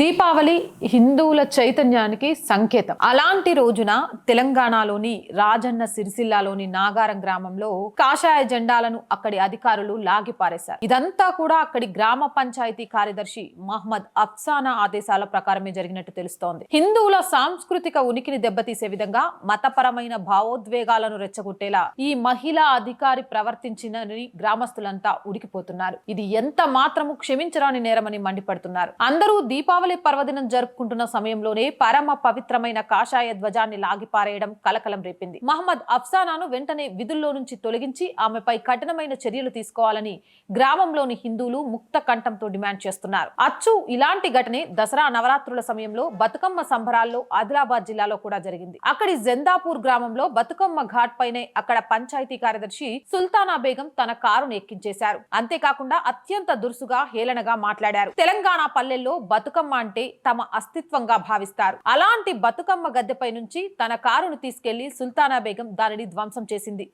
దీపావళి హిందువుల చైతన్యానికి సంకేతం. అలాంటి రోజున తెలంగాణలోని రాజన్న సిరిసిల్లాలోని నాగారం గ్రామంలో కాషాయ జెండాలను అక్కడి అధికారులు లాగిపారేశారు. ఇదంతా కూడా అక్కడి గ్రామ పంచాయతీ కార్యదర్శి మహమ్మద్ అఫ్సానా ఆదేశాల ప్రకారమే జరిగినట్టు తెలుస్తోంది. హిందువుల సాంస్కృతిక ఉనికిని దెబ్బతీసే విధంగా మతపరమైన భావోద్వేగాలను రెచ్చగొట్టేలా ఈ మహిళా అధికారి ప్రవర్తించినని గ్రామస్తులంతా ఉడికిపోతున్నారు. ఇది ఎంత మాత్రము క్షమించరాని నేరమని మండిపడుతున్నారు. అందరూ దీపావళి దీపావళి పర్వదినం జరుపుకుంటున్న సమయంలోనే పరమ పవిత్రమైన కాషాయ ధ్వజాన్ని లాగిపారేయడం కలకలం రేపింది. మహమ్మద్ అఫ్సానాను వెంటనే విధుల్లో నుంచి తొలగించి ఆమెపై కఠినమైన చర్యలు తీసుకోవాలని గ్రామంలోని హిందువులు ముక్త కంఠంతో డిమాండ్ చేస్తున్నారు. అచ్చు ఇలాంటి ఘటనే దసరా నవరాత్రుల సమయంలో బతుకమ్మ సంబరాల్లో ఆదిలాబాద్ జిల్లాలో కూడా జరిగింది. అక్కడి జెందాపూర్ గ్రామంలో బతుకమ్మ ఘాట్ పైనే అక్కడ పంచాయతీ కార్యదర్శి సుల్తానా బేగం తన కారును ఎక్కించేశారు. అంతేకాకుండా అత్యంత దురుసుగా హేళనగా మాట్లాడారు. తెలంగాణ పల్లెల్లో బతుకమ్మ అంటే తమ అస్తిత్వంగా భావిస్తారు. అలాంటి బతుకమ్మ గద్దెపై నుంచి తన కారును తీసుకెళ్ళి సుల్తానా బేగం దానిని ధ్వంసం చేసింది.